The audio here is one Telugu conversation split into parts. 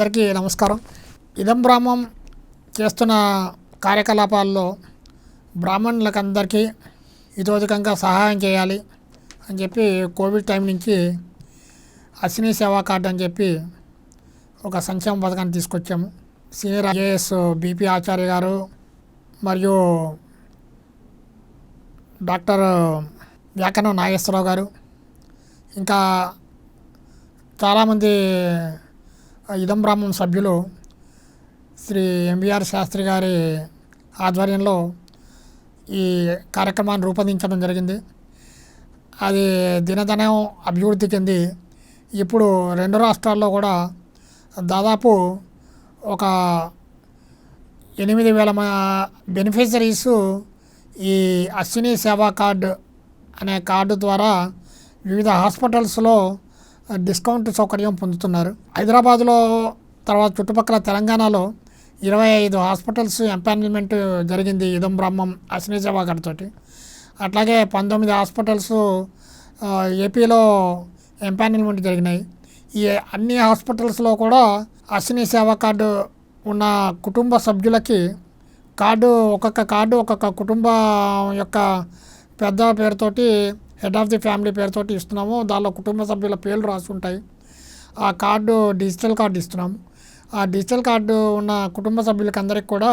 అందరికీ నమస్కారం. ఇదం బ్రాహ్మం చేస్తున్న కార్యకలాపాల్లో బ్రాహ్మణులకు అందరికీ ఇతోధికంగా సహాయం చేయాలి అని చెప్పి కోవిడ్ టైం నుంచి అశ్విని సేవా కార్డు అని చెప్పి ఒక సంక్షేమ పథకాన్ని తీసుకొచ్చాము. సీనియర్ ఐఏఎస్ బీపీ ఆచార్య గారు మరియు డాక్టర్ వ్యాకరణ నాగేశ్వరరావు గారు. ఇంకా చాలామంది ఇదం సభ్యులు శ్రీ ఎంవిఆర్ శాస్త్రి గారి ఆధ్వర్యంలో ఈ కార్యక్రమాన్ని రూపొందించడం జరిగింది. అది దినదినం అభివృద్ధి చెంది ఇప్పుడు రెండు రాష్ట్రాల్లో కూడా దాదాపు ఒక ఎనిమిది వేల బెనిఫిషరీస్ ఈ అశ్విని సేవా కార్డు అనే కార్డు ద్వారా వివిధ హాస్పిటల్స్లో డిస్కౌంట్ సౌకర్యం పొందుతున్నారు. హైదరాబాద్లో తర్వాత చుట్టుపక్కల తెలంగాణలో ఇరవై ఐదు హాస్పిటల్స్ ఎంపానల్మెంట్ జరిగింది ఇదం బ్రహ్మం అశ్విని సేవా తోటి. అట్లాగే పంతొమ్మిది హాస్పిటల్స్ ఏపీలో ఎంపానల్మెంట్ జరిగినాయి. ఈ అన్ని హాస్పిటల్స్లో కూడా అశ్విని సేవా కార్డు ఉన్న కుటుంబ సభ్యులకి కార్డు ఒక్కొక్క కార్డు ఒక్కొక్క కుటుంబం యొక్క పెద్ద పేరుతోటి హెడ్ ఆఫ్ ది ఫ్యామిలీ పేరుతోటి ఇస్తున్నాము. దానిలో కుటుంబ సభ్యుల పేర్లు రాసి ఉంటాయి ఆ కార్డు డిజిటల్ కార్డు ఇస్తున్నాము ఆ డిజిటల్ కార్డు ఉన్న కుటుంబ సభ్యులకి అందరికి కూడా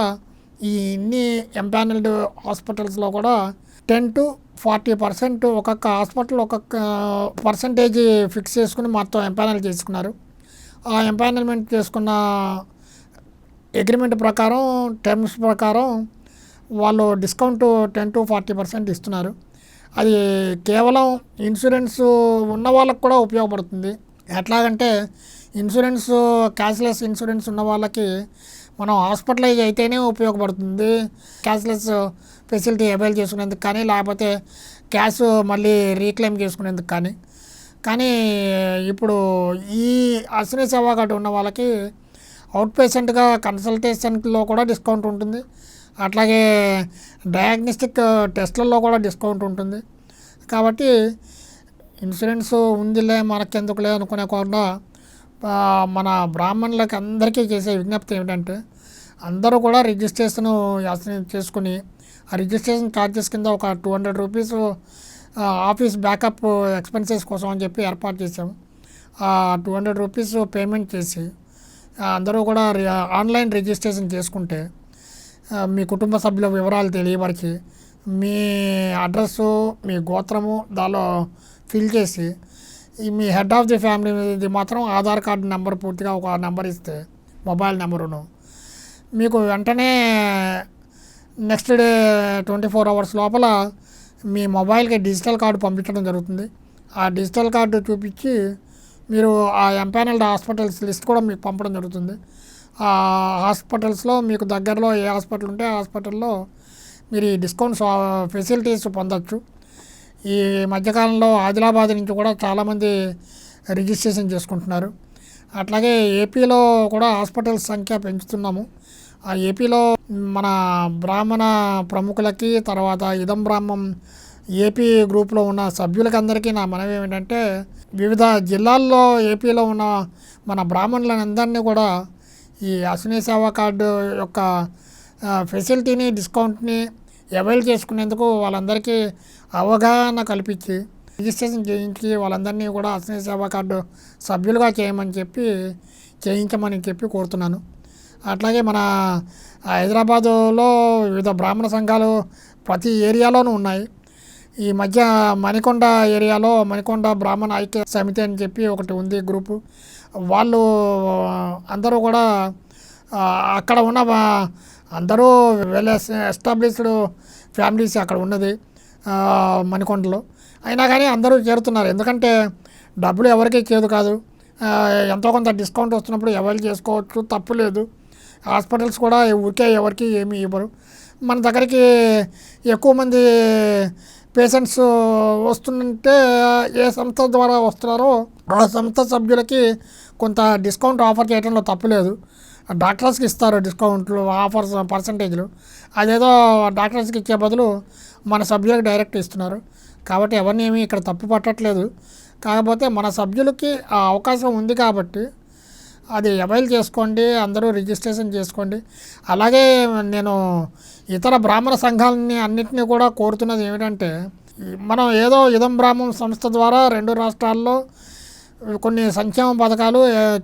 ఈ ఇన్ని ఎంపానల్డ్ హాస్పిటల్స్లో కూడా టెన్ టు ఫార్టీ పర్సెంట్ ఒక్కొక్క హాస్పిటల్ ఒక్కొక్క పర్సంటేజ్ ఫిక్స్ చేసుకుని మొత్తం ఎంపానల్ చేసుకున్నారు. ఆ ఎంపానల్మెంట్ చేసుకున్న అగ్రిమెంట్ ప్రకారం టర్మ్స్ ప్రకారం వాళ్ళు discount ten to forty percent ఇస్తున్నారు. అది కేవలం ఇన్సూరెన్స్ ఉన్న వాళ్ళకు కూడా ఉపయోగపడుతుంది. ఎట్లాగంటే ఇన్సూరెన్స్ క్యాష్లెస్ ఇన్సూరెన్స్ ఉన్న వాళ్ళకి మనం హాస్పిటలైజ్ అయితేనే ఉపయోగపడుతుంది. క్యాష్లెస్ ఫెసిలిటీ అవైల్ చేసుకునేందుకు కానీ లేకపోతే క్యాష్ మళ్ళీ రీక్లెయిమ్ చేసుకునేందుకు కానీ. కానీ ఇప్పుడు ఈ అశ్విని సేవా కార్డు ఉన్న వాళ్ళకి అవుట్ పేషెంట్గా కన్సల్టేషన్లో కూడా డిస్కౌంట్ ఉంటుంది. అట్లాగే డయాగ్నోస్టిక్ టెస్ట్లలో కూడా డిస్కౌంట్ ఉంటుంది. కాబట్టి ఇన్సూరెన్స్ ఉందిలే మనకెందుకులే అనుకునేకుండా మన బ్రాహ్మణులకి అందరికీ చేసే విజ్ఞప్తి ఏమిటంటే అందరూ కూడా రిజిస్ట్రేషన్ చేసుకుని ఆ రిజిస్ట్రేషన్ ఛార్జెస్ కింద ఒక two hundred rupees office backup expenses కోసం అని చెప్పి ఏర్పాటు చేసాము ఆ టూ హండ్రెడ్ రూపీస్ పేమెంట్ చేసి అందరూ కూడా రి- ఆన్లైన్ రిజిస్ట్రేషన్ చేసుకుంటే మీ కుటుంబ సభ్యుల వివరాలు తెలియపరిచి మీ అడ్రస్సు మీ గోత్రము దానిలో ఫిల్ చేసి మీ హెడ్ ఆఫ్ ది ఫ్యామిలీది మాత్రం ఆధార్ కార్డు నెంబర్ పూర్తిగా ఒక నెంబర్ ఇస్తే మొబైల్ నెంబరును. మీకు వెంటనే next day twenty four hours లోపల మీ మొబైల్కి డిజిటల్ కార్డు పంపించడం జరుగుతుంది. ఆ డిజిటల్ కార్డు చూపించి మీరు ఆ ఎంపానల్డ్ హాస్పిటల్స్ లిస్ట్ కూడా మీకు పంపడం జరుగుతుంది. హాస్పిటల్స్లో మీకు దగ్గరలో ఏ హాస్పిటల్ ఉంటే ఆ హాస్పిటల్లో మీరు ఈ డిస్కౌంట్స్ ఫెసిలిటీస్ పొందొచ్చు. ఈ మధ్యకాలంలో ఆదిలాబాద్ నుంచి కూడా చాలామంది రిజిస్ట్రేషన్ చేసుకుంటున్నారు. అట్లాగే ఏపీలో కూడా హాస్పిటల్స్ సంఖ్య పెంచుతున్నాము. ఆ ఏపీలో మన బ్రాహ్మణ ప్రముఖులకి తర్వాత ఇదం బ్రాహ్మం ఏపీ గ్రూప్లో ఉన్న సభ్యులకి అందరికీ నా మనవి ఏమిటంటే వివిధ జిల్లాల్లో ఏపీలో ఉన్న మన బ్రాహ్మణులందరినీ కూడా ఈ అశ్విని సేవా కార్డు యొక్క ఫెసిలిటీని డిస్కౌంట్ని అవైల్ చేసుకునేందుకు వాళ్ళందరికీ అవగాహన కల్పించి రిజిస్ట్రేషన్ చేయించి వాళ్ళందరినీ కూడా అశ్విని సేవా కార్డు సభ్యులుగా చేయమని చెప్పి చేయించమని చెప్పి కోరుతున్నాను. అట్లాగే మన హైదరాబాదులో వివిధ బ్రాహ్మణ సంఘాలు ప్రతి ఏరియాలోనూ ఉన్నాయి. ఈ మధ్య మణికొండ ఏరియాలో మణికొండ బ్రాహ్మణ ఐక్య సమితి అని చెప్పి ఒకటి ఉంది గ్రూపు. వాళ్ళు అందరూ కూడా అక్కడ ఉన్న అందరూ వెల్ ఎస్టాబ్లిష్డ్ ఫ్యామిలీస్ అక్కడ ఉన్నది మణికొండలో. అయినా కానీ అందరూ చేరుతున్నారు. ఎందుకంటే డబ్బులు ఎవరికీ చేదు కాదు. ఎంతో కొంత డిస్కౌంట్ వస్తున్నప్పుడు ఎవరు చేసుకోవచ్చు తప్పు లేదు. హాస్పిటల్స్ కూడా ఊరికే ఎవరికి ఏమీ ఇవ్వరు. మన దగ్గరికి ఎక్కువ మంది పేషెంట్స్ వస్తుంటే ఏ సంస్థ ద్వారా వస్తున్నారో ఆ సంస్థ సభ్యులకి కొంత డిస్కౌంట్ ఆఫర్ చేయడంలో తప్పులేదు డాక్టర్స్కి ఇస్తారు డిస్కౌంట్లు ఆఫర్స్ పర్సంటేజ్లు అదేదో డాక్టర్స్కి ఇచ్చే బదులు మన సభ్యులకు డైరెక్ట్ ఇస్తున్నారు. కాబట్టి ఎవరిని ఏమీ ఇక్కడ తప్పు పట్టట్లేదు. కాకపోతే మన సభ్యులకి ఆ అవకాశం ఉంది కాబట్టి అది అవైల్ చేసుకోండి అందరూ రిజిస్ట్రేషన్ చేసుకోండి. అలాగే నేను ఇతర బ్రాహ్మణ సంఘాలని అన్నింటినీ కూడా కోరుతున్నది ఏమిటంటే మనం ఏదో ఇదం బ్రాహ్మణ సంస్థ ద్వారా రెండు రాష్ట్రాల్లో కొన్ని సంక్షేమ పథకాలు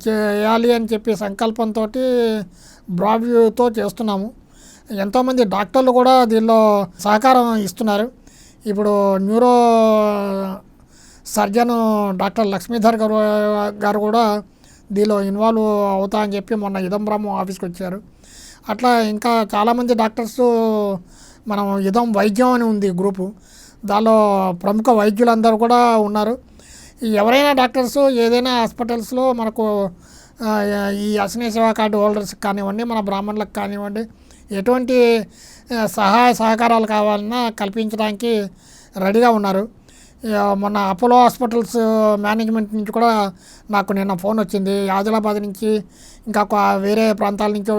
చేయాలి అని చెప్పి సంకల్పంతో బ్రావ్యూతో చేస్తున్నాము. ఎంతోమంది డాక్టర్లు కూడా దీనిలో సహకారం ఇస్తున్నారు. ఇప్పుడు న్యూరో సర్జన్ డాక్టర్ లక్ష్మీధర్ గారు గారు కూడా దీనిలో ఇన్వాల్వ్ అవుతా అని చెప్పి మొన్న ఇదంబరం ఆఫీస్కి వచ్చారు. అట్లా ఇంకా చాలామంది డాక్టర్స్ మనం ఇదం వైద్యం అని ఉంది గ్రూపు దానిలో ప్రముఖ వైద్యులందరూ కూడా ఉన్నారు. ఎవరైనా డాక్టర్స్ ఏదైనా హాస్పిటల్స్లో మనకు ఈ అశ్విని సేవా కార్డు హోల్డర్స్కి కానివ్వండి మన బ్రాహ్మణులకు కానివ్వండి ఎటువంటి సహాయ సహకారాలు కావాలన్నా కల్పించడానికి రెడీగా ఉన్నారు. మొన్న అపోలో హాస్పిటల్స్ మేనేజ్మెంట్ నుంచి కూడా నాకు నిన్న ఫోన్ వచ్చింది. ఆదిలాబాద్ నుంచి ఇంకా వేరే ప్రాంతాల నుంచి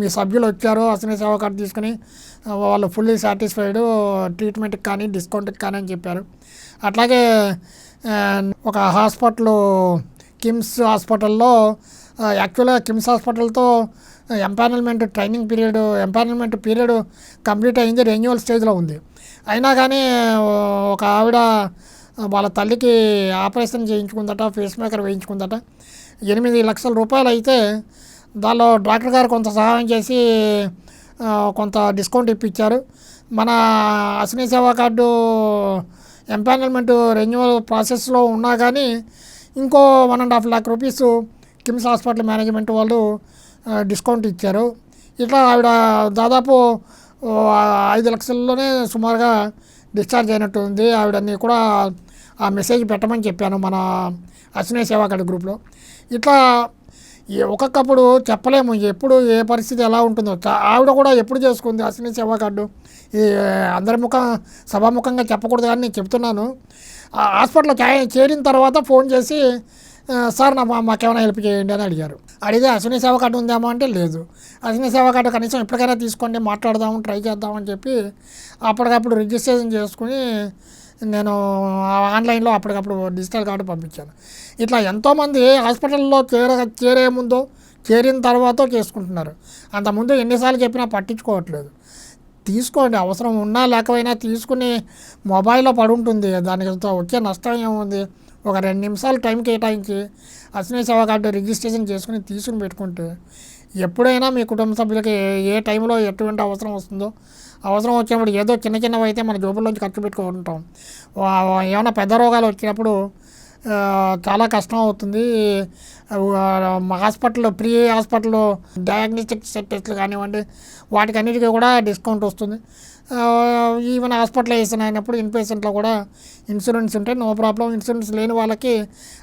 మీ సభ్యులు వచ్చారు అసలు సేవ కార్డు తీసుకుని వాళ్ళు ఫుల్లీ సాటిస్ఫైడ్ ట్రీట్మెంట్కి కానీ డిస్కౌంట్కి కానీ అని చెప్పారు. అట్లాగే ఒక హాస్పిటల్ కిమ్స్ హాస్పిటల్లో యాక్చువల్గా KIMS హాస్పిటల్తో empanelment training period empanelment period complete అయింది రెన్యువల్ స్టేజ్లో ఉంది. అయినా కానీ ఒక ఆవిడ వాళ్ళ తల్లికి ఆపరేషన్ చేయించుకుందట ఫేస్ మేకర్ వేయించుకుందట. ఎనిమిది లక్షల రూపాయలు అయితే దానిలో డాక్టర్ గారు కొంత సహాయం చేసి కొంత డిస్కౌంట్ ఇప్పించారు మన అశ్విని సేవా కార్డు ఎంపానల్మెంట్ రెన్యువల్ ప్రాసెస్లో ఉన్నా కానీ ఇంకో one and half lakh rupees KIMS hospital management వాళ్ళు డిస్కౌంట్ ఇచ్చారు. ఇట్లా ఆవిడ దాదాపు ఐదు లక్షల్లోనే సుమారుగా డిశ్చార్జ్ అయినట్టు ఉంది. ఆవిడని కూడా ఆ మెసేజ్ పెట్టమని చెప్పాను మన అశ్వినే సేవా కార్డు గ్రూప్లో. ఇట్లా ఒక్కొక్కప్పుడు చెప్పలేము. ఎప్పుడు ఏ పరిస్థితి ఎలా ఉంటుందో. ఆవిడ కూడా ఎప్పుడు చేసుకుంది అశ్విని సేవా కార్డు ఈ అందరి ముఖం సభాముఖంగా చెప్పకూడదు కానీ నేను చెప్తున్నాను. ఆ హాస్పిటల్లో చేరిన తర్వాత ఫోన్ చేసి సార్ నా మాకేమైనా హెల్ప్ చేయండి అని అడిగారు. అడిగితే అశ్విని సేవ కార్డు ఉందేమో? అంటే లేదు. అశ్విని సేవ కార్డు కనీసం ఎప్పటికైనా తీసుకోండి మాట్లాడదాము ట్రై చేద్దామని చెప్పి అప్పటికప్పుడు రిజిస్ట్రేషన్ చేసుకుని నేను ఆన్లైన్లో అప్పటికప్పుడు డిజిటల్ కార్డు పంపించాను. ఇట్లా ఎంతోమంది హాస్పిటల్లో చేర చేరే ముందో చేరిన తర్వాత చేసుకుంటున్నారు. అంతకుముందు ఎన్నిసార్లు చెప్పినా పట్టించుకోవట్లేదు. తీసుకోండి అవసరం ఉన్నా లేకపోయినా తీసుకుని మొబైల్లో పడి ఉంటుంది దానికి వచ్చే నష్టం ఏముంది? ఒక రెండు నిమిషాలు టైం కేటాయించి అశ్విని సేవా కార్డు రిజిస్ట్రేషన్ చేసుకుని తీసుకుని పెట్టుకుంటే ఎప్పుడైనా మీ కుటుంబ సభ్యులకి ఏ- టైంలో ఎటువంటి అవసరం వస్తుందో అవసరం వచ్చినప్పుడు ఏదో చిన్న చిన్నవి అయితే మన జోబుల్లోంచి ఖర్చు పెట్టుకుంటాం. ఏమైనా పెద్ద రోగాలు వచ్చినప్పుడు చాలా కష్టం అవుతుంది. హాస్పిటల్లో ప్రీ హాస్పిటల్లో డయాగ్నోస్టిక్ టెస్ట్లు కానివ్వండి వాటికన్నిటికీ కూడా డిస్కౌంట్ వస్తుంది. ఈవెన్ హాస్పిటలైజేషన్ అయినప్పుడు ఇన్పేషెంట్లో కూడా ఇన్సూరెన్స్ ఉంటే నో ప్రాబ్లం ఇన్సూరెన్స్ లేని వాళ్ళకి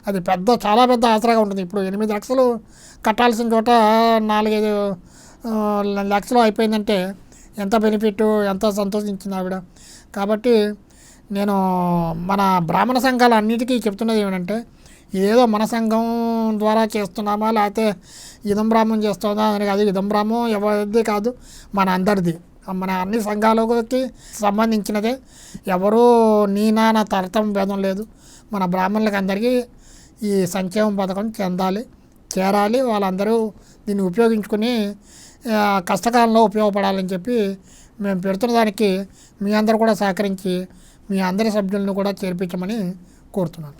అది పెద్ద చాలా పెద్ద ఆసరాగా ఉంటుంది. ఇప్పుడు ఎనిమిది లక్షలు కట్టాల్సిన చోట నాలుగైదు లక్షలు అయిపోయిందంటే ఎంత బెనిఫిట్ ఎంత సంతోషించింది ఆవిడ. కాబట్టి నేను మన బ్రాహ్మణ సంఘాలు అన్నిటికీ చెప్తున్నది ఏమిటంటే ఇదేదో మన సంఘం ద్వారా చేస్తున్నామా లేకపోతే ఇదం బ్రాహ్మం చేస్తుందా అని కాదు. ఇదం బ్రాహ్మం ఎవరిది కాదు మన అందరిది. మన అన్ని సంఘాలకి సంబంధించినదే. ఎవరూ నీ నా తరతం భేదం లేదు. మన బ్రాహ్మణులకు అందరికీ ఈ సంక్షేమ పథకం చెందాలి చేరాలి. వాళ్ళందరూ దీన్ని ఉపయోగించుకుని కష్టకాలంలో ఉపయోగపడాలని చెప్పి మేము పెడుతున్న దానికి మీ అందరూ కూడా సహకరించి మీ అందరి సభ్యులను కూడా చేర్పించమని కోరుతున్నాను.